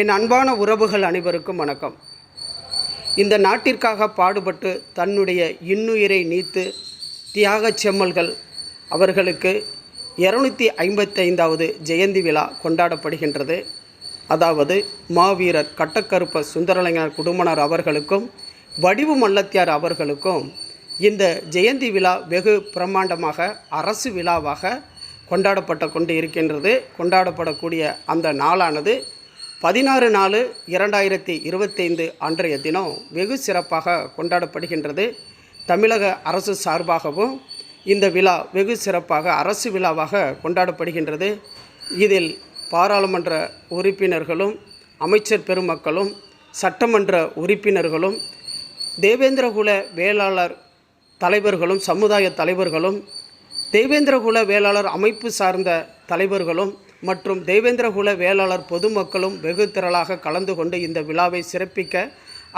என் அன்பான உறவுகள் அனைவருக்கும் வணக்கம். இந்த நாட்டிற்காக பாடுபட்டு தன்னுடைய இன்னுயிரை நீத்து தியாகச் செம்மல்கள் அவர்களுக்கு இரநூத்தி ஐம்பத்தைந்தாவது ஜெயந்தி விழா கொண்டாடப்படுகின்றது. அதாவது மாவீரர் கட்டக்கருப்ப சுந்தரலிங்கர் குடும்பனர் அவர்களுக்கும் வடிவு மல்லத்தியார் அவர்களுக்கும் இந்த ஜெயந்தி விழா வெகு பிரம்மாண்டமாக அரசு விழாவாக கொண்டாடப்பட்டு கொண்டு இருக்கின்றது கொண்டாடப்படக்கூடிய அந்த நாளானது பதினாறு நாலு இரண்டாயிரத்தி இருபத்தைந்து அன்றைய தினம் வெகு சிறப்பாக கொண்டாடப்படுகின்றது. தமிழக அரசு சார்பாகவும் இந்த விழா வெகு சிறப்பாக அரசு விழாவாக கொண்டாடப்படுகின்றது. இதில் பாராளுமன்ற உறுப்பினர்களும் அமைச்சர் பெருமக்களும் சட்டமன்ற உறுப்பினர்களும் தேவேந்திரகுல வேளாளர் தலைவர்களும் சமுதாய தலைவர்களும் தேவேந்திரகுல வேளாளர் அமைப்பு சார்ந்த தலைவர்களும் மற்றும் தேவேந்திரகுல வேளாளர் பொதுமக்களும் வெகு திரளாக கலந்து கொண்டு இந்த விழாவை சிறப்பிக்க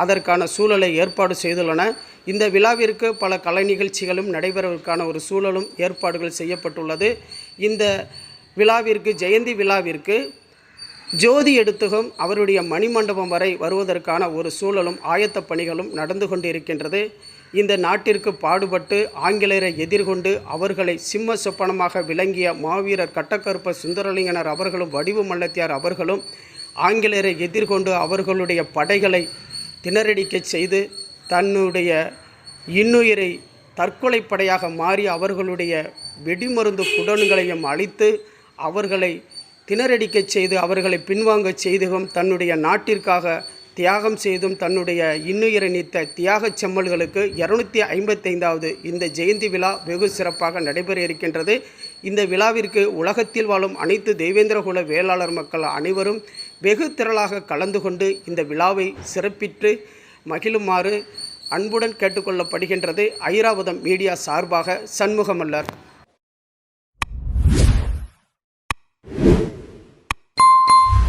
அதற்கான சூழலை ஏற்பாடு செய்துள்ளன. இந்த விழாவிற்கு பல கலை நிகழ்ச்சிகளும் நடைபெறுவதற்கான ஒரு சூழலும் ஏற்பாடுகள் செய்யப்பட்டுள்ளது. இந்த விழாவிற்கு ஜெயந்தி விழாவிற்கு ஜோதி எடுத்துகம் அவருடைய மணிமண்டபம் வரை வருவதற்கான ஒரு சூழலும் ஆயத்த பணிகளும் நடந்து கொண்டிருக்கின்றது. இந்த நாட்டிற்கு பாடுபட்டு ஆங்கிலேயரை எதிர்கொண்டு அவர்களை சிம்ம சொப்பனமாக விளங்கிய மாவீரர் கட்டக்கருப்ப சுந்தரலிங்கனர் அவர்களும் வடிவு மல்லத்தியார் அவர்களும் ஆங்கிலேயரை எதிர்கொண்டு அவர்களுடைய படைகளை திணறடிக்கச் செய்து தன்னுடைய இன்னுயிரை தற்கொலை படையாக மாறி அவர்களுடைய வெடிமருந்து குடன்களையும் அழித்து அவர்களை திணறடிக்கச் செய்து அவர்களை பின்வாங்கச் செய்தும் தன்னுடைய நாட்டிற்காக தியாகம் செய்தும் தன்னுடைய இன்னுயிரை நீத்த தியாகச் செம்மல்களுக்கு இரநூத்தி ஐம்பத்தைந்தாவது இந்த ஜெயந்தி விழா வெகு சிறப்பாக நடைபெற இருக்கின்றது. இந்த விழாவிற்கு உலகத்தில் வாழும் அனைத்து தெய்வேந்திரகுல வேளாளர் மக்கள் அனைவரும் வெகு திரளாக கலந்து கொண்டு இந்த விழாவை சிறப்பித்து மகிழுமாறு அன்புடன் கேட்டுக்கொள்ளப்படுகின்றது. ஐராவதம் மீடியா சார்பாக சண்முகமல்லர்.